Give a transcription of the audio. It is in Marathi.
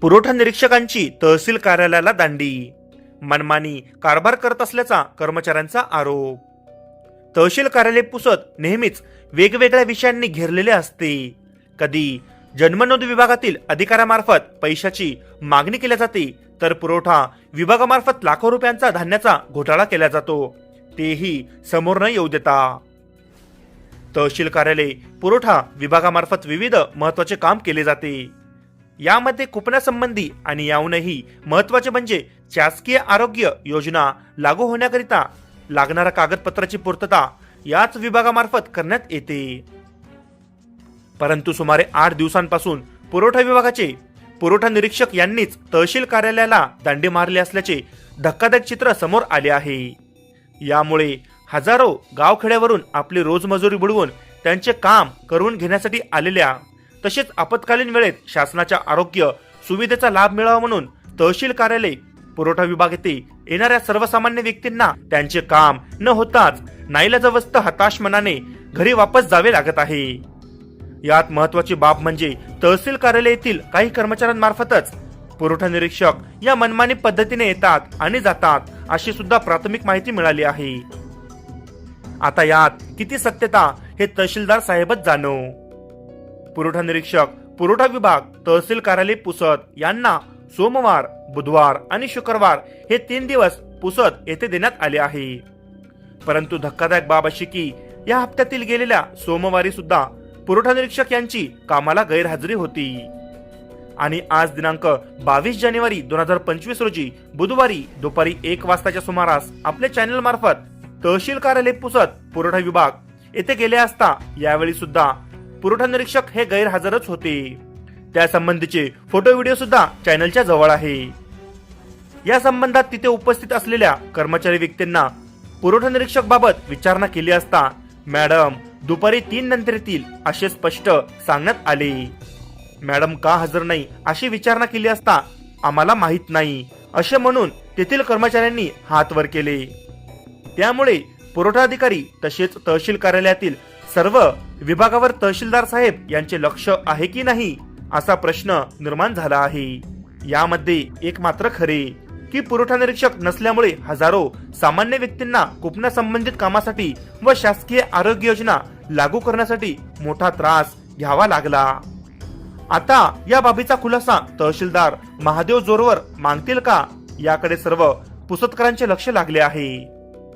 पुरवठा निरीक्षकांची तहसील कार्यालयाला दांडी. मनमानी कारभार करत असल्याचा कर्मचाऱ्यांचा आरोप. तहसील कार्यालय पुसत नेहमीच वेगवेगळ्या विषयांनी घेरलेले असते. कधी जन्मनोंद विभागातील अधिकाऱ्यामार्फत पैशाची मागणी केल्या जाते तर पुरवठा विभागामार्फत लाखो रुपयांचा धान्याचा घोटाळा केला जातो. तेही समोर न येऊ देता. तहसील कार्यालय पुरवठा विभागामार्फत विविध महत्त्वाचे काम केले जाते. यामध्ये कुपनासंबंधी आणि याहूनही महत्त्वाचे म्हणजे शासकीय आरोग्य योजना लागू होण्याकरिता लागणाऱ्या कागदपत्राची पूर्तता याच विभागामार्फत करण्यात येते. परंतु सुमारे आठ दिवसांपासून पुरवठा विभागाचे पुरवठा निरीक्षक यांनीच तहसील कार्यालयाला दांडे मारले असल्याचे धक्कादायक चित्र समोर आले आहे. यामुळे हजारो गावखेड्यावरून आपली रोजमजुरी बुडवून त्यांचे काम करून घेण्यासाठी आलेल्या तसेच आपत्कालीन वेळेत शासनाच्या आरोग्य सुविधेचा लाभ मिळावा म्हणून तहसील कार्यालय पुरवठा विभाग येथे येणाऱ्या सर्वसामान्य व्यक्तींना त्यांचे काम न होताच नाईलाजवस्त हताश मनाने घरी वापस जावे लागत आहे. यात महत्वाची बाब म्हणजे तहसील कार्यालयातील काही कर्मचाऱ्यांमार्फतच पुरवठा निरीक्षक या मनमानी पद्धतीने येतात आणि जातात अशी सुद्धा प्राथमिक माहिती मिळाली आहे. आता यात किती सत्यता हे तहसीलदार साहेबच जाणो. पुरवठा निरीक्षक पुरवठा विभाग तहसील कार्यालय पुसद यांना सोमवार बुधवार आणि शुक्रवार हे तीन दिवस पुसद येथे देण्यात आले आहे. परंतु धक्कादायक बाब अशी की या हप्त्यातील गेलेल्या सोमवारी सुद्धा पुरवठा निरीक्षक यांची कामाला गैरहजेरी होती. आणि आज दिनांक बावीस जानेवारी दोन हजार पंचवीस रोजी बुधवारी दुपारी एक वाजताच्या सुमारास आपल्या चॅनल मार्फत तहसील कार्यालय पुसत पुरवठा विभाग येथे गेले असता यावेळी सुद्धा पुरवठा निरीक्षक हे गैरहजरच होते. त्यासंबंधीचे फोटो व्हिडिओ सुद्धा चॅनलच्या जवळ आहे. या संबंधात तिथे उपस्थित असलेल्या कर्मचारी व्यक्तींना पुरवठा निरीक्षक बाबत विचारणा केली असता मॅडम दुपारी तीन नंतर येतील असे स्पष्ट सांगण्यात आले. मॅडम का हजर नाही अशी विचारणा केली असता आम्हाला माहीत नाही असे म्हणून तेथील कर्मचाऱ्यांनी हात वर केले. त्यामुळे पुरवठा अधिकारी तसेच तहसील कार्यालयातील सर्व विभागावर तहसीलदार साहेब यांचे लक्ष आहे की नाही असा प्रश्न निर्माण झाला आहे. यामध्ये एक मात्र खरे की पुरवठा निरीक्षक नसल्यामुळे हजारो सामान्य व्यक्तींना कुपना संबंधित कामासाठी व शासकीय आरोग्य योजना लागू करण्यासाठी मोठा त्रास घ्यावा लागला. आता या बाबीचा खुलासा तहसीलदार महादेव जोरवर मागतील का? याकडे सर्व पुसतकरांचे लक्ष लागले आहे.